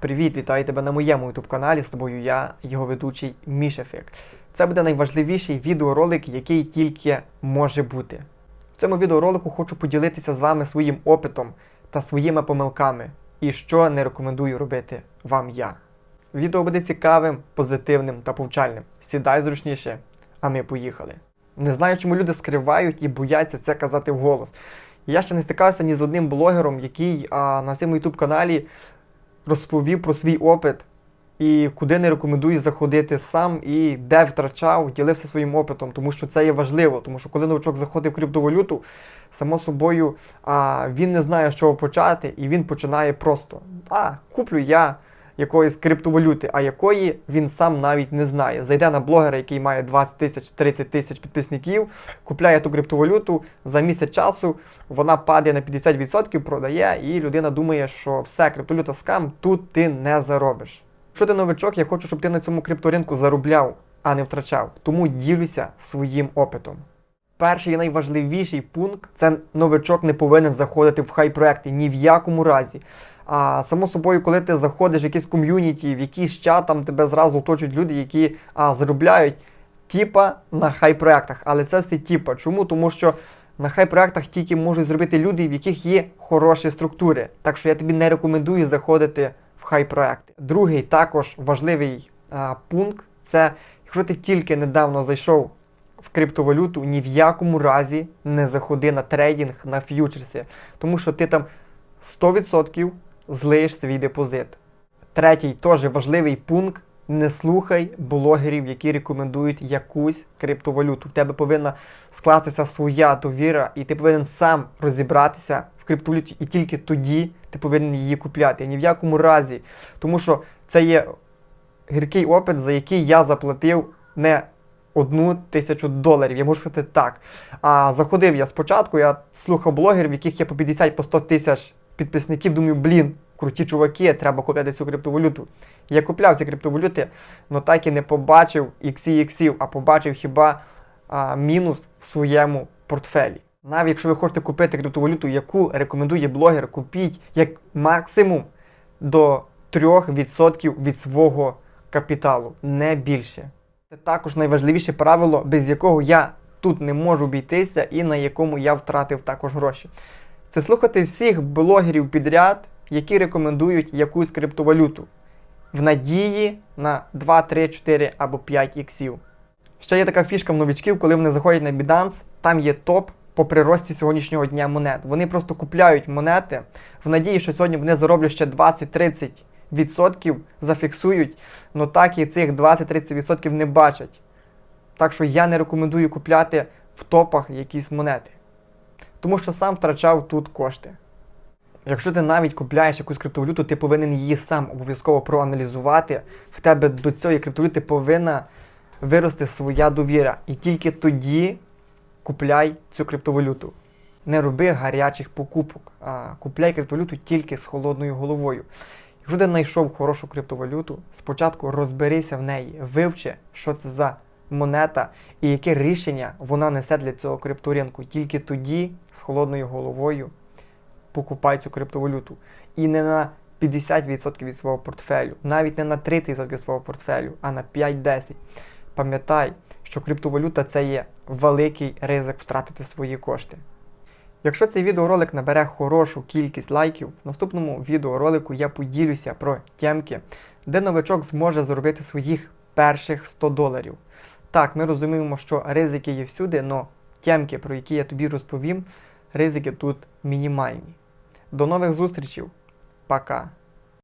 Привіт, вітаю тебе на моєму youtube каналі. З тобою я, його ведучий Мішефік. Це буде найважливіший відеоролик, який тільки може бути. В цьому відеоролику хочу поділитися з вами своїм опитом та своїми помилками, і що не рекомендую робити вам я. Відео буде цікавим, позитивним та повчальним. Сідай зручніше, а ми поїхали. Не знаю, чому люди скривають і бояться це казати вголос. Я ще не стикався ні з одним блогером, який а, на своєму youtube каналі розповів про свій опит і куди не рекомендує заходити сам, і де втрачав, ділився своїм опитом, тому що це є важливо. Тому що коли новачок заходить в криптовалюту, само собою а, він не знає, з чого почати, і він починає просто: а, куплю я якоїсь криптовалюти, а якої він сам навіть не знає. Зайде на блогера, який має 20 тисяч 30 тисяч підписників, купляє ту криптовалюту за місяць часу, вона падає на 50%, продає, і людина думає, що все, криптовалюта скам, тут ти не заробиш. Якщо ти новичок, я хочу, щоб ти на цьому крипторинку заробляв, а не втрачав. Тому ділюся своїм опитом. Перший і найважливіший пункт це новичок не повинен заходити в хай-проекти ні в якому разі. А само собою, коли ти заходиш в якийсь ком'юніті, в якийсь чат, там тебе зразу оточують люди, які а, заробляють тіпа на хай-проектах. Але це все тіпа. Чому? Тому що на хай-проектах тільки можуть зробити люди, в яких є хороші структури. Так що я тобі не рекомендую заходити в хай-проекти. Другий також важливий а, пункт це якщо ти тільки недавно зайшов в криптовалюту, ні в якому разі не заходи на трейдинг на ф'ючерси, тому що ти там 100% злиєш свій депозит. Третій теж важливий пункт. Не слухай блогерів, які рекомендують якусь криптовалюту. В тебе повинна скластися своя довіра, і ти повинен сам розібратися в криптовалюті, і тільки тоді ти повинен її купляти. Ні в якому разі. Тому що це є гіркий опит, за який я заплатив не одну тисячу доларів. Я можу сказати так. А заходив я спочатку, я слухав блогерів, в яких є по 50 по 100 тисяч підписників. Думаю, блін, круті чуваки, треба купляти цю криптовалюту. Я купляв ці криптовалюти, але так і не побачив іксі іксів, а побачив хіба а, мінус в своєму портфелі. Навіть якщо ви хочете купити криптовалюту, яку рекомендує блогер, купіть як максимум до 3% від свого капіталу, не більше. Це також найважливіше правило, без якого я тут не можу обійтися і на якому я втратив також гроші. Це слухати всіх блогерів підряд, які рекомендують якусь криптовалюту в надії на 2, 3, 4 або 5 іксів. Ще є така фішка в новичків, коли вони заходять на Binance, там є топ по прирості сьогоднішнього дня монет. Вони просто купляють монети в надії, що сьогодні вони зароблять ще 20-30 відсотків зафіксують, але так і цих 20-30% не бачать. Так що я не рекомендую купляти в топах якісь монети. Тому що сам втрачав тут кошти. Якщо ти навіть купляєш якусь криптовалюту, ти повинен її сам обов'язково проаналізувати. В тебе до цієї криптовалюти повинна вирости своя довіра. І тільки тоді купляй цю криптовалюту. Не роби гарячих покупок, а купляй криптовалюту тільки з холодною головою. Якщо ти знайшов хорошу криптовалюту, спочатку розберися в неї, вивчи, що це за монета і яке рішення вона несе для цього крипторинку. Тільки тоді з холодною головою покупай цю криптовалюту. І не на 50% від свого портфелю, навіть не на 30% від свого портфелю, а на 5-10. Пам'ятай, що криптовалюта це є великий ризик втратити свої кошти. Якщо цей відеоролик набере хорошу кількість лайків, в наступному відеоролику я поділюся про тємки, де новичок зможе заробити своїх перших 100 доларів. Так, ми розуміємо, що ризики є всюди, але тємки, про які я тобі розповім, ризики тут мінімальні. До нових зустрічей. Пока.